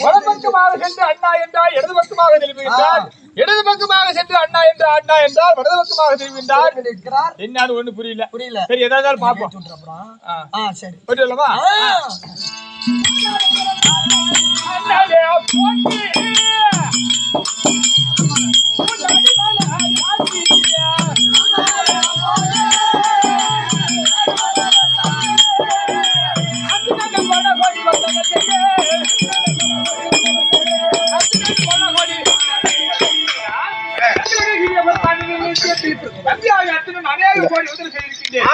வலப்பக்கமாக சென்று அண்ணா என்றால் இடது பக்கமாக திரும்புகின்றார் இடது பக்கமாக சென்று அண்ணா என்று அண்ணா என்றால் வலது பக்கமாக திரும்புகின்றார் என்னன்னு ஒண்ணு புரியல. புரியல. சரி ஆ. ஆ சரி. போயிட்டு வரலாமா? ஆ. அண்ணாடே, போட்டி. தம்பியாக அத்துடன் அநேக கோடி உதவி செய்திருக்கின்றேன்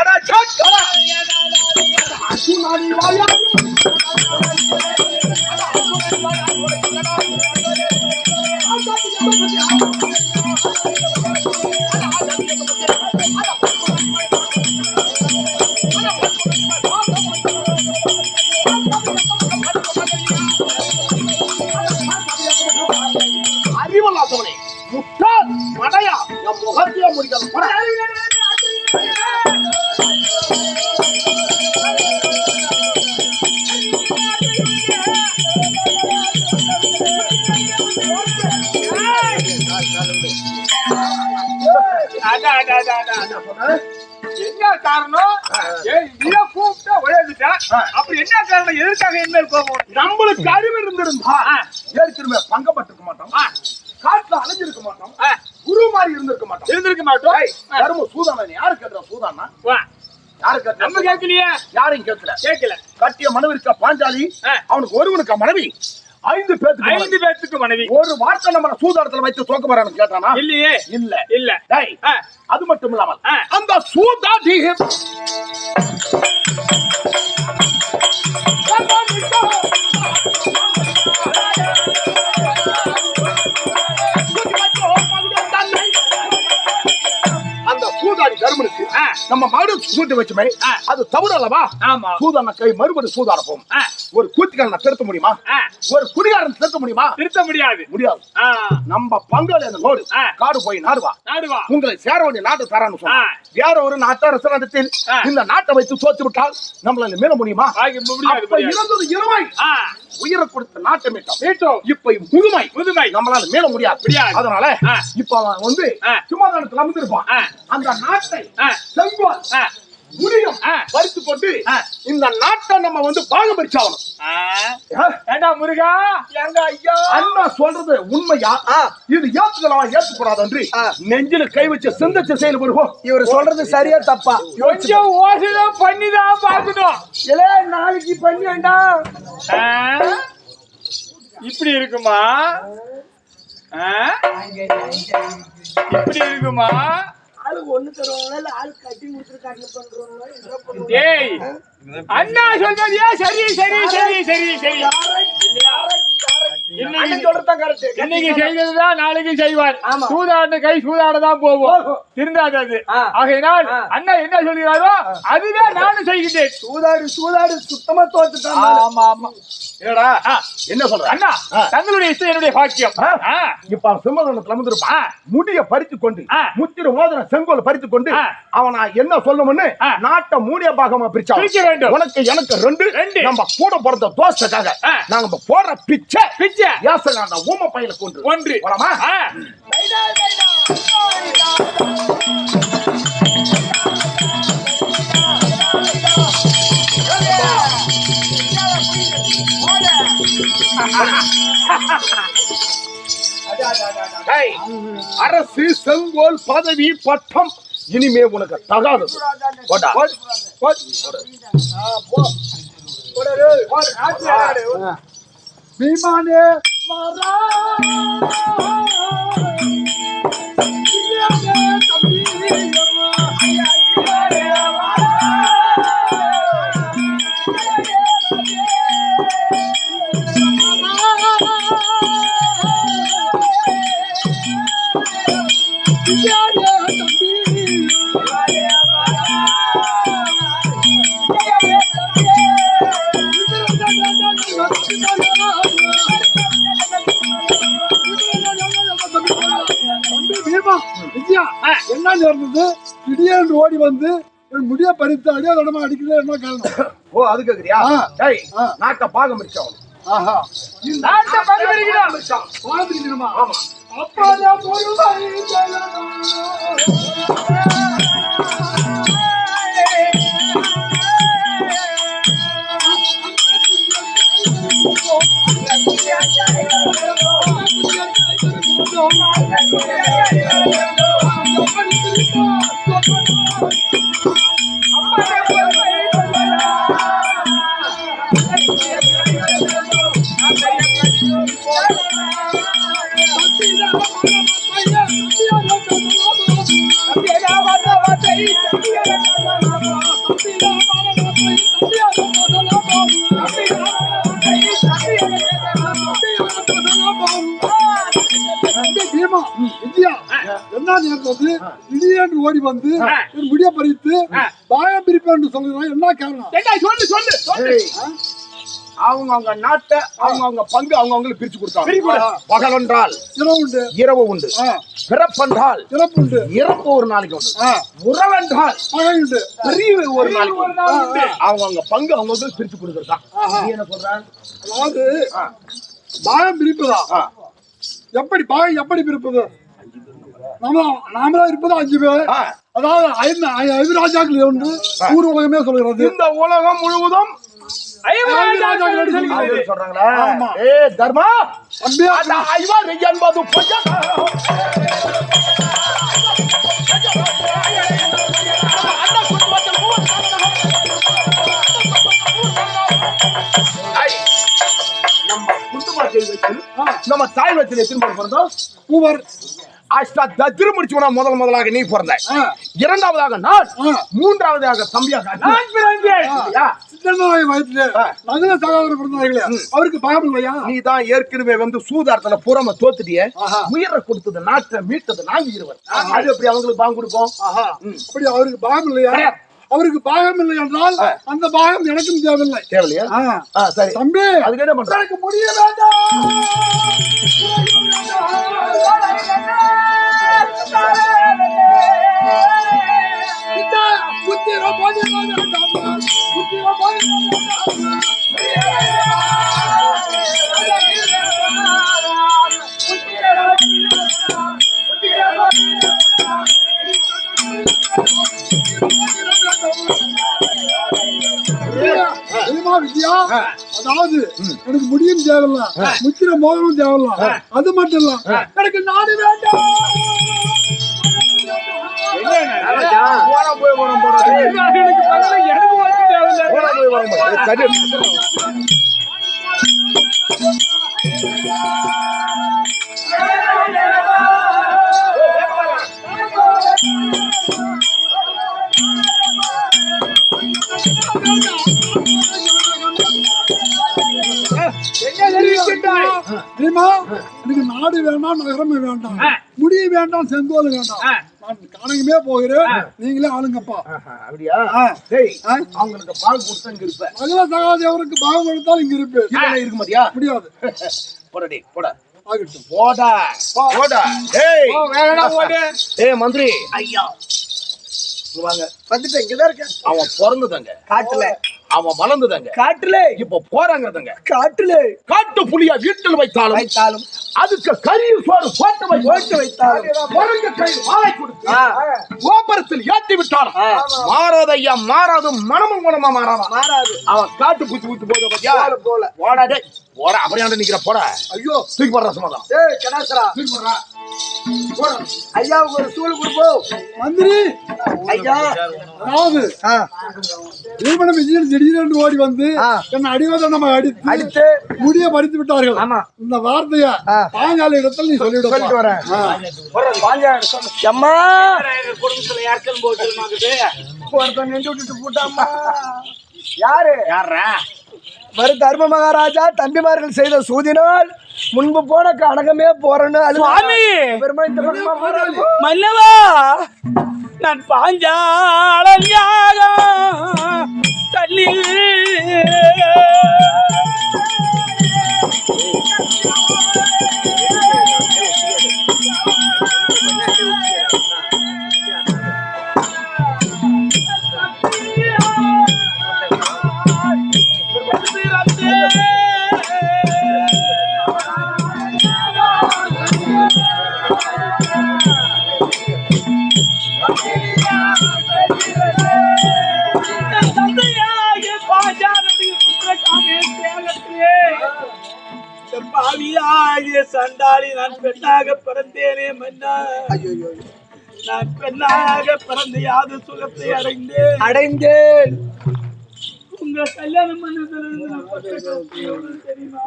அப்படி என்ன காரணம் எதற்காக என்ன கோபம் நம்மளுக்கு அறிவு இருந்திருந்தா ஏற்கனவே பங்கப்பட்டிருக்க மாட்டோம். காட்டுல அலைஞ்சிருக்க மாட்டோம். குரு மாதிரி இருந்திருக்க மாட்டோம். இருந்திருக்க மாட்டோம். ஏய், கரும்பு சூதானன் யாரு கேட்கிற சூதானா? நம்ம கேட்கலையே. யாரையும் கேட்கல. கேட்கல. கட்டிய மனைவிருக்க பாஞ்சாலி. அவனுக்கு ஒருவனுக்கு மனைவி? ஐந்து பேத்துக்கு ஐந்து. பேத்துக்கு மனைவி. ஒரு வார்த்தை நம்ம சூதாரத்துல வைத்து தோக்க போறான்னு கேட்டானா? இல்லையே. இல்ல. இல்ல. அது மட்டும் இல்லாமல். அந்த சூதாடி அந்த சூதாடி தர்மனுக்கு நம்ம மறு சூட்டு வச்சுமே. அது தவறு அல்லவா? ஆமா. சூதான கை மறுபடி சூதாரப்போம் ஆ, ஒரு கூத்திக்காரனை திருத்த முடியுமா? ஒரு குடிகாரன் திருத்த முடியுமா? திருத்த முடியாது. முடியாது. நம்ம பங்காளி அந்த. காடு போய் நாடுவா. நாடுவா. உங்களை சேர வேண்டிய நாட்டு தரான்னு. சொன்னா. வேற ஒரு நாட்டரசு நடத்தில் ஆ. இந்த நாட்டை வைத்து தோத்து விட்டால் நம்மளால மீள முடியுமா. இறந்தது இளமை ஆ, உயிரை கொடுத்த நாட்டை மீட்டோம். இப்ப முதுமை. முதுமை. நம்மளால மீள முடியாது. அதனால. இப்ப வந்து. சும்மாதானத்துல அமர்ந்திருப்பான். அந்த நாட்டை ஆ, செங்கோல் ஆ, முடியும். பறித்து கொண்டு ஆ. இந்த நாட்டை நம்ம வந்து பாகம்? ஏண்டா முருகா? எங்க ஐயா? அண்ணா சொல்றது உண்மையா? ஆ. இது ஏத்துக்கலாம் ஏத்துக்கூடாது என்று ஆ. நெஞ்சில கை வச்சு சிந்திச்சு செயல்படுவோம் இவர் சொல்றது சரியா தப்பா? கொஞ்சம் ஓசைதான் பண்ணிதான் பார்க்கணும். இல்ல நாளைக்கு பண்ணி வேண்டாம் ஆ? இப்படி இருக்குமா? ஆ? இப்படி இருக்குமா? ஆளு ஒண்ணு தருவாங்களா? இல்ல ஆளு கட்டி முடிச்சிருக்காங்க டேய் அண்ணா சொல்றதே சரி சரி சரி சரி. சரி இல்லையா? இன்னைக்கு செய்ததுதான் நாளைக்கு செய்வார். சூதாட்ட கை சூதாடதான் போகும் போகும். திருந்தாது அது ஆ. ஆகையினால். அண்ணா என்ன சொல்கிறாரோ அதுவே நானும் செய்கின்றேன் சூதாடு சூதாடு சுத்தமா தோத்துட்டான் ஆமா ஆமா ஏடா ஆ. என்ன சொல்ற அண்ணா ஆ. தங்களுடைய இஷ்டம் என்னுடைய பாக்கியம் ஆ. ஆ. இப்ப சிம்மகனத்துல அமர்ந்திருப்பான் ஆ. முடிய பறித்து கொண்டு. முத்திர மோதிர செங்கோல் பறித்து கொண்டு. அவனா என்ன சொல்லணும்னு. நாட்டை மூடிய பாகமா பிரிச்சா பிரிக்க வேண்டும். உனக்கு எனக்கு ரெண்டு ரெண்டு. நம்ம கூட பிறந்த தோசைக்காக. நாங்க இப்ப போடுற பிச்சை பிச்சை ஏசங்க அந்த ஊம பையில கொண்டு ஒன்று போலாமா அரசு செங்கோல் பதவி பட்டம் இனிமே உனக்கு தகாதது போடா. போடு, போடு. பீமானே தம்பி என்ன நடந்தது திடீர்னு ஓடி வந்து என் முடிய பறித்து அடியா தடமா அடிக்கிறது என்ன காரணம். ஓ அது கேக்குறியா. டேய். நாட்டை பாகம் பிரிச்சவன் ஆஹா. பாத்துக்கணுமா அப்பதான் பொறுமை செல்லணும். தம்பி வந்து முடிய பறித்து பாயம் பிரிப்பேன் என்று சொல்லுகிறான் என்ன காரணம்? சொல்லு சொல்லு சொல்லு. அவங்க அவங்க நாட்டை அவங்க அவங்க பங்கு அவங்க அவங்களுக்கு பிரிச்சு கொடுத்தாங்க. பகல் என்றால் இரவு உண்டு. இரவு உண்டு. பிறப்பென்றால் சிறப்பு உண்டு. இறப்பு ஒரு நாளைக்கு உண்டு. உறவென்றால் பகை உண்டு. பிரிவு ஒரு நாளைக்கு உண்டு. அவங்க அவங்க பங்கு அவங்க அவங்களுக்கு பிரிச்சு கொடுத்துருக்கான் என்ன சொல்றான் அதாவது பாயம் பிரிப்பதா. எப்படி பாயம் எப்படி பிரிப்பது? நாம நாமளா இருப்பது அஞ்சு பேர். அதாவது ஐந்து ஐ- ஐந்து ராஜாக்கள் ஒன்று ஊர் உலகமே சொல்கிறது. இந்த உலகம் முழுவதும் தர்மா? ஐவர் என்பது நம்ம தாய் எத்தனை பேர் பிறந்தோம் பூவர் அஷ்டா தத்திர முதல் முதலாக நீ பிறந்த. இரண்டாவதாக நான். மூன்றாவதாக தம்பியாக சகோதரர் பிறந்தார்களே அவருக்கு பயம் இல்லையா? நீ தான் ஏற்கனவே வந்து சூதாரத்துல புறம தோத்துட்டியே. உயிரை கொடுத்தது நாட்டை மீட்டது நாங்க இருவர். அது எப்படி அவங்களுக்கு பாங்க கொடுப்போம்? அப்படி அவருக்கு பாகம் இல்லையா. அவருக்கு பாகம் இல்லை என்றால் அந்த பாகம் எனக்கும் தேவையில்லை. ஆ, சரி. தம்பி அதுக்கு என்ன பண்ற எனக்கு முடிய வேண்டாம். இந்த தெரியுமா விஜயா அதாவது எனக்கு முடியும் தேவையில்ல முத்திர மோதலும் தேவையில்ல. அது மட்டும் இல்ல எனக்கு நாடு வேண்டாம். எனக்கு தெரியுமா எனக்கு நாடு வேண்டாம் நகரமே வேண்டாம் முடிய முடி வேண்டாம் செந்தோல் வேண்டாம் ஆ. நான் போகிறேன் நீங்களே ஆளுங்கப்பா அப்படியா அவங்களுக்கு பால் கொடுத்து இங்க இருப்ப சகாதேவருக்கு பாகம் கொடுத்தால் இங்க இருப்பேன் இதெல்லாம் இருக்க முடியாது போடடி போட போடா ஆகட்டும் போடா போடா ஏய் மந்திரி ஐயா வாங்க வந்துட்டு இங்கதான் இருக்கேன். அவன் பிறந்ததங்க. காட்டுல. அவன் வளர்ந்ததங்க. காட்டுல. இப்ப போறாங்கதங்க காட்டுல. காட்டு புலியா வீட்டில் வைத்தாலும் வைத்தாலும் அதுக்கு கரிய சோறு போட்டு வை. போட்டு கையில் வாழை கொடுத்து கோபுரத்தில் ஏற்றி விட்டாலும். மாறாத ஐயா மாறாது மனமும் குணமா மாறாதா? மாறாது. அவன் காட்டு பூச்சி ஊத்து போத பத்தியா? போல போல. போடா டேய். போடா அப்படியாண்ட நிக்கிற போடா. ஐயோ. தூக்கி போடுற சமாதம் ஏய் கணேசரா தூக்கி போடுறா. போடா. ஐயாவுக்கு ஒரு சூழ் கொடுப்போம் மந்திரி. ஐயா. அதாவது ஆ, திருமணம் விஜயன் திடீரென்று ஓடி வந்து. என்னை அடிவாதம் அடித்து அடித்து. முடிய பறித்து விட்டார்கள். ஆமா. இந்த வார்த்தைய. பாஞ்சால இடத்தில் நீ சொல்லிவிட சொல்லிட்டு வரேன் அம்மா எங்க குடும்பத்துல யாருக்கும் போட்டு மாக்குது. ஒருத்தன் நின்று விட்டுட்டு போட்டாம்மா யாரு யாரா வரு தர்ம மகாராஜா தம்பிமார்கள் செய்த சூதினால் முன்பு போன கனகமே போறேன்னு அது சுவாமி! பெருமா இந்த பக்கமா போறாரு. மன்னவா நான் பாஞ்சாலன் யாகம் தள்ளி இந்த நான் பெண்ணாக பிறந்தேனே மன்னா. நான் பெண்ணாக பிறந்த யாது சுகத்தை அடைந்தேன். அடைந்தேன். உங்க கல்யாணம் பண்ணதிலிருந்து நான் பட்ட கஷ்டம் எவ்வளவு தெரியுமா?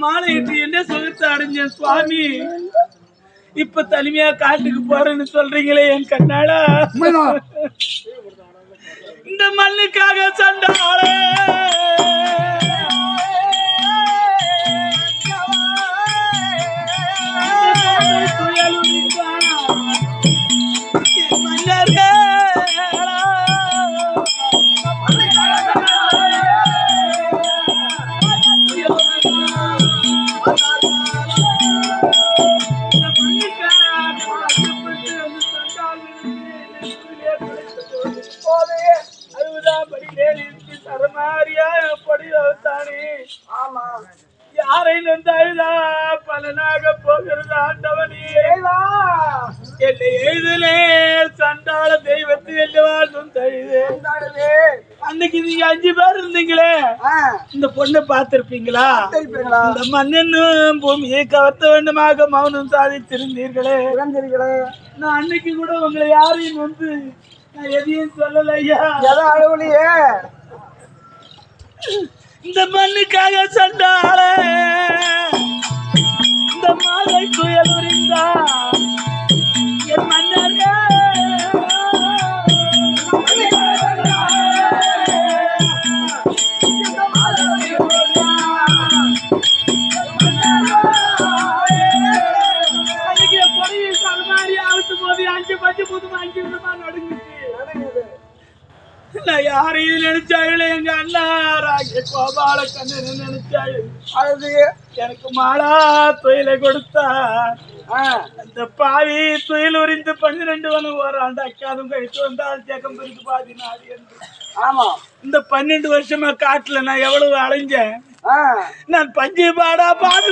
நான் மாலையிட்டு என்ன சுகத்தை அடைஞ்சேன் சுவாமி? இப்ப தனிமையா காட்டுக்கு போறேன்னு சொல்றீங்களே என் கண்ணாடா இந்த மண்ணுக்காக சண்டாளே தெய்வத்தை அல்லவா நொந்தழுது அன்னைக்கு நீங்க அஞ்சு பேர் இருந்தீங்களே? இந்த பொண்ணை பார்த்திருப்பீங்களா? இந்த மண்ணும் பூமியை கவர்த்த வேண்டுமாக மௌனம் சாதித்திருந்தீர்களே. நான் அன்னைக்கு கூட உங்களை யாரையும் வந்து நான் எதையும் சொல்லல ஐயா. இந்த மண்ணுக்காக சண்டாள. இந்த மாலை புயல் உரிந்தா அஞ்சு விதமா நடுங்குச்சு. நான் யாரையும் எங்க அண்ணா ராஜ கோபால கண்ணன் நினைச்சாள் அழுது எனக்கு மாலா துயிலை கொடுத்தா. அந்த பாவி துயில் உரிந்து பன்னிரெண்டு வனு ஓராண்டு அக்காதும் கழித்து வந்தால் ஜெகம் பிரித்து பாதி நாடு என்று. ஆமா இந்த பன்னெண்டு வருஷமா காட்டுல நான் எவ்வளவு அலைஞ்சேன்? நான் பஞ்சு பாடா பாடு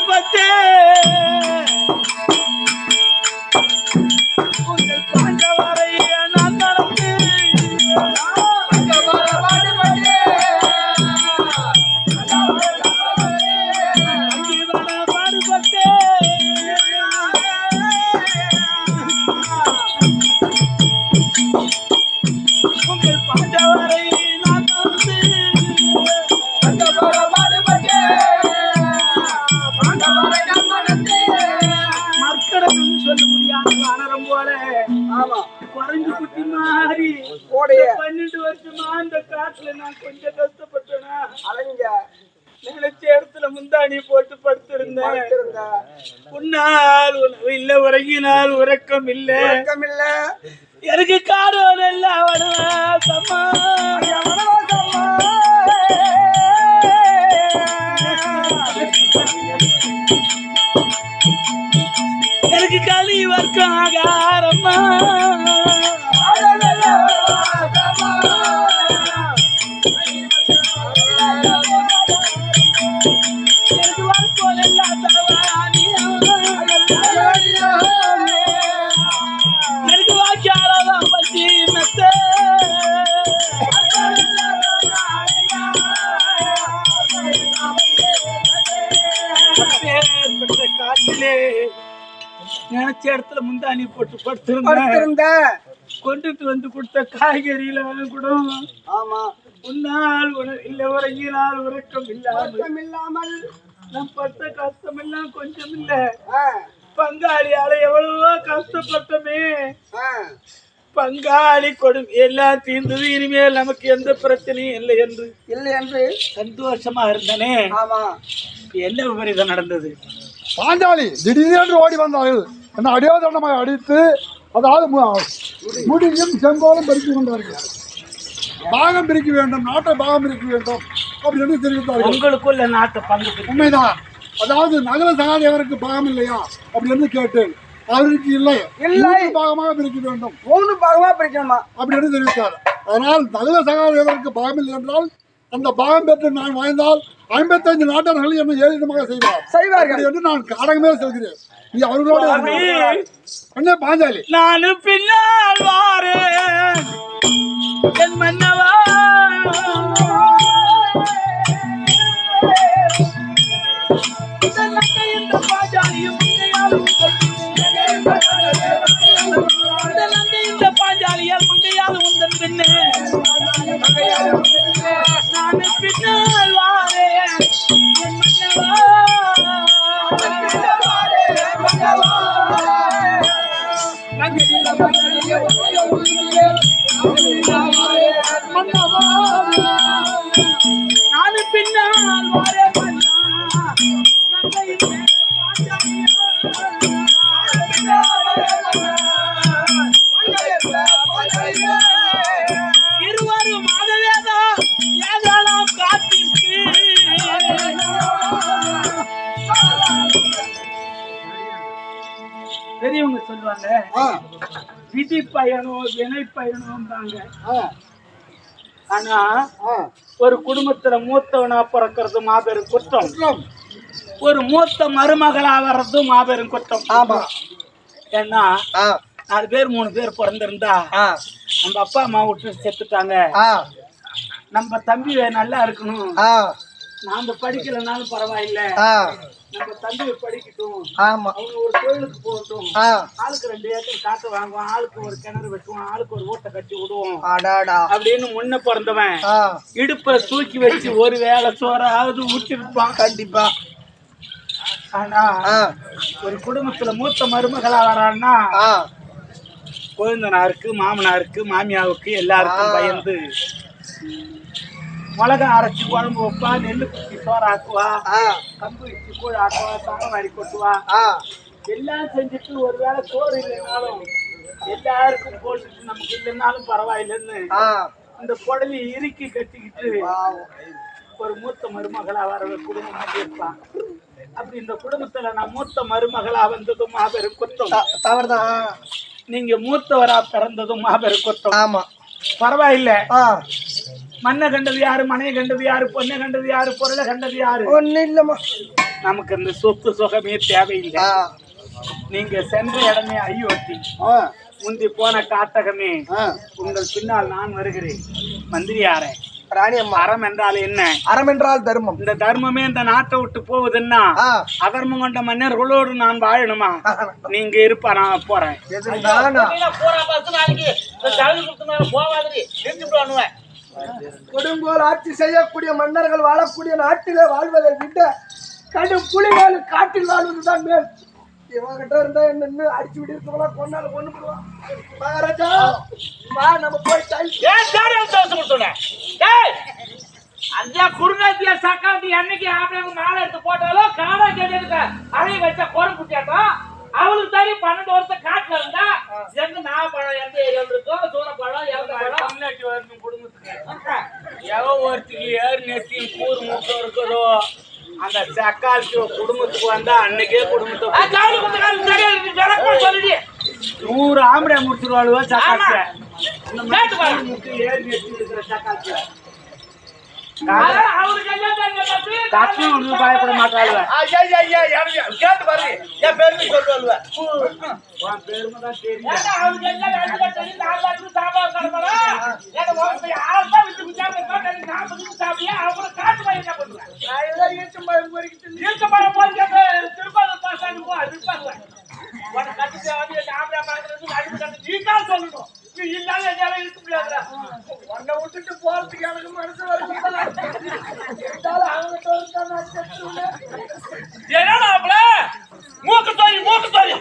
உங்கள் பாண்டவரை உறக்கம் இல்ல இல்ல எனக்கு காரோன் எல்லாம் வனவாசம்மா எனக்கு களி வர்க்கம் ஆகாரம்மா எனக்கு முந்தாணி போட்டு படுத்திருந்த கொண்டுட்டு வந்து கொடுத்த காய்கறியில கூட. ஆமா. உன்னால் இல்ல உறங்கினால் உறக்கம் இல்லாமல். இல்லாமல் பட்ட கஷ்டம் எல்லாம் கொஞ்சம் இல்ல. பங்காளியால எவ்வளவோ கஷ்டப்பட்டமே. பங்காளி கொடும் எல்லாம் தீர்ந்தது. இனிமேல் நமக்கு எந்த பிரச்சனையும் இல்லை என்று இல்லை என்று சந்தோஷமா இருந்தனே. ஆமா. என்ன விபரீதம் நடந்தது? பாஞ்சாலி திடீரென்று ஓடி வந்தார்கள். என்ன அடியோதனமாக அடித்து அதாவது முடியும் செங்கோலும் பறித்து கொண்டார்கள். பாகம் பிரிக்க வேண்டும் நாட்டை பாகம் பிரிக்க வேண்டும் அப்படி என்று தெரிவித்தார்கள். உங்களுக்குள்ள நாட்டு பங்கு உண்மைதான். அதாவது நகர சகாதேவருக்கு பாகம் இல்லையா அப்படி என்று கேட்டேன். அவருக்கு இல்லை. இல்லை. பாகமாக பிரிக்க வேண்டும். மூணு பாகமா பிரிக்கணுமா? அப்படி என்று தெரிவித்தார். அதனால் நகர சகாதேவருக்கு பாகம் இல்லை என்றால் அந்த பாகம் பெற்று நான் வாய்ந்தால் ஐம்பத்தைந்து நாட்டர்கள் என்னை ஏறிடமாக செய்வார்? செய்வார்கள். என்று நான் காடகமே செல்கிறேன். நீ அவர்களோடு அண்ணே பாஞ்சாலி? நானு பின்னால் வாரேன். என் மன்னவா. சொல்லுவாங்க. விதி பயணம் வினை பயணம்ன்றாங்க ஆனா ஒரு குடும்பத்துல மூத்தவனா பிறக்கிறது மாபெரும் குற்றம். ஒரு மூத்த மருமகளா வர்றது மாபெரும் குற்றம். ஆமா. ஏன்னா நாலு பேர் மூணு பேர் பிறந்திருந்தா நம்ம அப்பா அம்மா விட்டு செத்துட்டாங்க. நம்ம தம்பி நல்லா இருக்கணும். நாம படிக்கலைனாலும் பரவாயில்ல. நம்ம தம்பி படிக்கட்டும். ஆமா. அவங்க ஒரு தொழிலுக்கு போகட்டும். ஆளுக்கு ரெண்டு ஏக்கர் காட்டு வாங்குவோம் ஆளுக்கு ஒரு கிணறு வெட்டுவோம் ஆளுக்கு ஒரு ஓட்டை கட்டி விடுவோம். அடாடா. அப்படின்னு முன்ன பிறந்தவன் இடுப்புல தூக்கி வச்சு ஒரு வேளை சோறாவது ஊற்றிருப்பான் கண்டிப்பா. ஆனா ஒரு குடும்பத்துல மூத்த மருமகளா வரான்னா கொழுந்தனாருக்கு மாமனாருக்கு மாமியாவுக்கு எல்லாருக்கும் பயந்து. மிளகா அரைச்சி குழம்பு வைப்பா நெல்லு குத்தி சோறு ஆக்குவா கம்பு வச்சு கூழ் ஆக்குவா சாணம் வாரி கொட்டுவா ஆ எல்லாம் செஞ்சுட்டு ஒருவேளை சோறு இல்லைனாலும் எல்லாருக்கும் போட்டுட்டு நமக்கு இல்லைனாலும் பரவாயில்லைன்னு இந்த குடலி இறுக்கி கட்டிக்கிட்டு ஒரு மூத்த மருமகளா வர குடும்பம் இருப்பான் அப்படி இந்த குடும்பத்துல நான் மூத்த மருமகளா வந்ததும் மாபெரும் குற்றம் தவறுதான் நீங்க மூத்தவரா பிறந்ததும் மாபெரும் குற்றம் ஆமா பரவாயில்ல ஆ மண்ணை கண்டது யாரு மனையை கண்டது யாரு பொண்ணை கண்டது யாரு பொருளை கண்டது யாரு? ஒண்ணு இல்லம்மா. நமக்கு இந்த சொத்து சுகமே தேவையில்லை. நீங்க சென்ற இடமே ஐயோட்டி ஆ, முந்தி போன காட்டகமே ஆ. உங்கள் பின்னால் நான் வருகிறேன். மந்திரியாரே ராணி அம்மா. அறம் என்றால் என்ன? அறம் என்றால் தர்மம். இந்த தர்மமே இந்த நாட்டை விட்டு போகுதுன்னா அதர்மம் கொண்ட மன்னர்களோடு நான் வாழணுமா? நீங்க இருப்பா நான் போறேன். நானா கொடுங்கோல் ஆட்சி செய்யக்கூடிய மன்னர்கள் வாழக்கூடிய நாட்டிலே வாழ்வதை விட கடும் புலிகள் காட்டில் வாழ்வதுதான் மேல். இவங்கிட்ட இருந்தா என்ன அடிச்சு விடுறதுக்குள்ள கொண்டாலும் கொண்டு போடுவான் மகாராஜா மா நம்ம போய் டைம் அந்த குருநாத்திய சக்காத்தி என்னைக்கு ஆம்பளைங்க மாலை எடுத்து போட்டாலோ காடா கேட்டு அழைய வச்ச குரம் குட்டியாட்டா அவளுக்கு தனி பன்னெண்டு வருஷம் காட்டுல இருந்தா எங்க நாகப்பழம் எந்த ஏரியாவில் இருக்கோ சூரப்பழம் எந்த பழம். தமிழ்நாட்டு வரைக்கும் குடும்பத்துக்கு. எவ ஒருத்திக்கு ஏறு நெத்தியும் கூறு மூக்கம் இருக்குதோ அந்த சக்காத்தி குடும்பத்துக்கு வந்தா அன்னைக்கே குடும்பத்தை சொல்லி. நூறு ஆம்பளை முடிச்சிருவாளுவோ முட்டு ஏறு நெத்தி இருக்கிற சக்காத்திய கட்டணம் ஒன்றும் பயப்பட மாட்டாளுவ. கேட்டு பாருங்க என் பெருமை சொல்லுவாள்வ பெருமை தான் தெரியும் உன்னை விட்டுட்டு போறதுக்கு எனக்கு மனசு இருந்தாலும். மூக்கு தோறி மூக்கு தோறி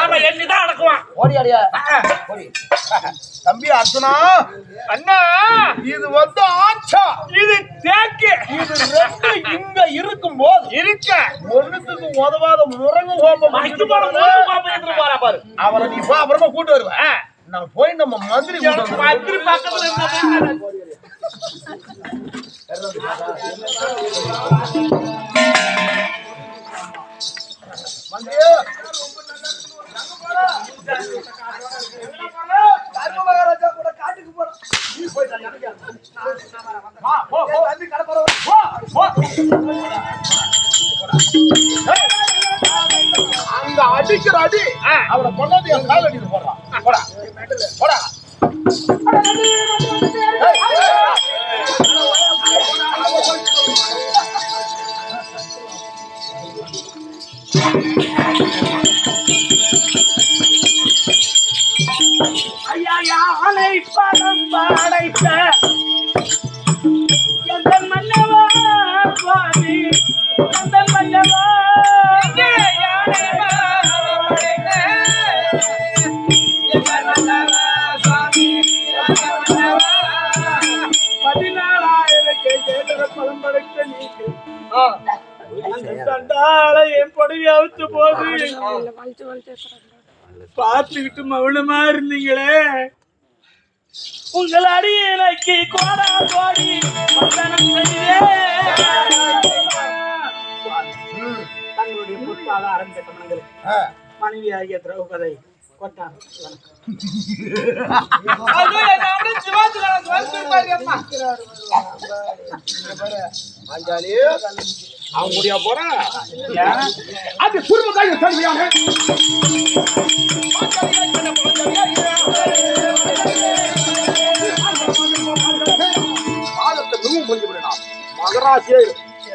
ஆமா என்னதான் அடக்குவான். ஓடி அடியா. ஓடி. அர்ச்சனா அண்ணா இது வந்து ஆச்சா. இது தேக்கு. இது ரெண்டு இங்க இருக்கும் போது இருக்க ஒண்ணுத்துக்கு உதவாத முரங்கு கோபம் பாரு. அவரை நீ அப்புறமா கூட்டு வருவேன் நான் போய் நம்ம மந்திரி. மந்திரி பக்கத்துல மகாராஜா கூட காட்டுக்கு போறோம் நீ போய். அங்க அடிக்கிற அடி அவனை கொண்டாந்து என் கால் என் படவி அவுத்து போது பார்த்துக்கிட்டு மௌனமா இருந்தீங்களே உங்கள் அடியலைக்கு கோடா கோடி செய்தே. தங்களுடைய முற்கால அரங்கட்டமனங்களுக்கு ஆ. மனைவியாகிய திரௌபதை கொட்டார் அவன் முடியா போறான் அது குடும்ப காரியம் தன்மையான பாதத்தை மிகவும் கொஞ்சம் விடலாம் மகராசியே.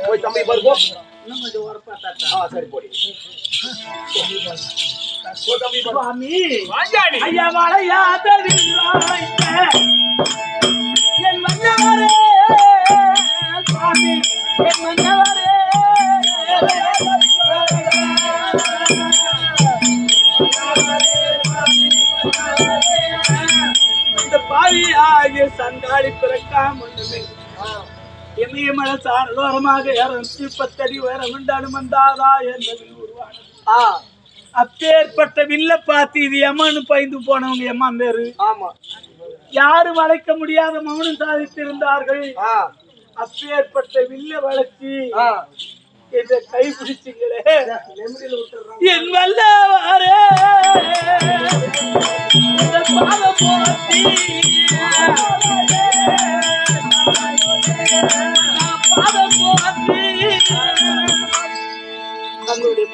போய் தம்பி பாருப்போ இன்னும் கொஞ்சம் உரப்பா தாத்தா. ஆ சரி போடி. சுவாமி. ஐயா வாய்த்த என் மன்னவரே. சுவாமி என் மன்னவரே. சண்டாளி பிறக்காம இமயமல சாரலோரமாக பத்தடி உயரம் உண்டாலும் வந்தாதா என்பதில் உருவானது. அப்பேற்பட்ட வில்ல பார்த்து இது எம்மனு பயந்து போனவங்க எம்மா பேரு? ஆமா. யாரும் வளைக்க முடியாத மௌனம் சாதித்திருந்தார்கள். அப்பேற்பட்ட வில்ல வளைச்சி இத கை பிடிச்சிங்களே. என் வல்லவாரே. இந்த பாதம் போத்தி பாதம் போத்தி தங்களுடைய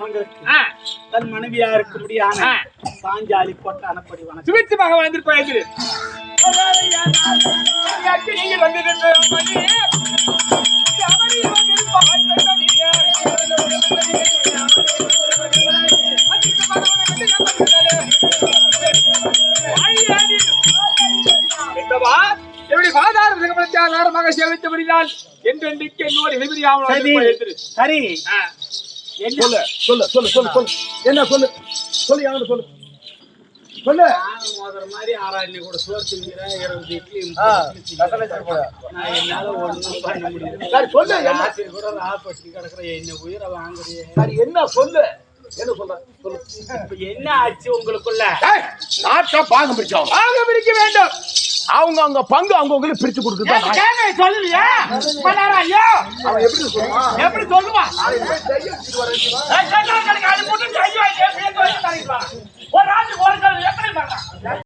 மங்களுக்கு தன் மனைவியா இருக்க முடியாத சாஞ்சாலி போட்டு அனுப்படி வணக்கம். சுவிச்சமாக வந்திருப்பாங்க நீங்கள் நேரமாக சேவித்தபடினால் என்றென்றைக்கு என்னோட சரி எதிரியாமல் சரி. என்ன சொல்லு சொல்லு சொல்லு சொல்லு சொல்லு. என்ன சொல்லு? சொல்லு யாரு சொல்லு? சொல்லு. நானும் மோதிர ஆறாயிரம் கூட சோறு திங்கிறேன் இருபது இட்லி நான் என்னால ஒண்ணும் பண்ண முடியல சரி சொல்லு என்ன? ராத்திரி கூட ராப்பட்டி கிடக்குற என்ன உயிரை வாங்குறியே சரி என்ன சொல்லு? என்ன சொல்ற? சொல்லு. என்ன ஆச்சு உங்களுக்குள்ள நாட்டை பாகம் பிரிச்சாங்க பாகம் பிரிக்க வேண்டும். அவங்க அவங்க பங்கு அவங்க அவங்களுக்கு பிரிச்சு கொடுக்குறது? சொல்லுவியா. அவன் எப்படி சொல்லுவான்? எப்படி சொல்லுவான்? நாளைக்கு போய் தையம் வச்சுட்டு ஒரு ராஜு ஒரு எப்படி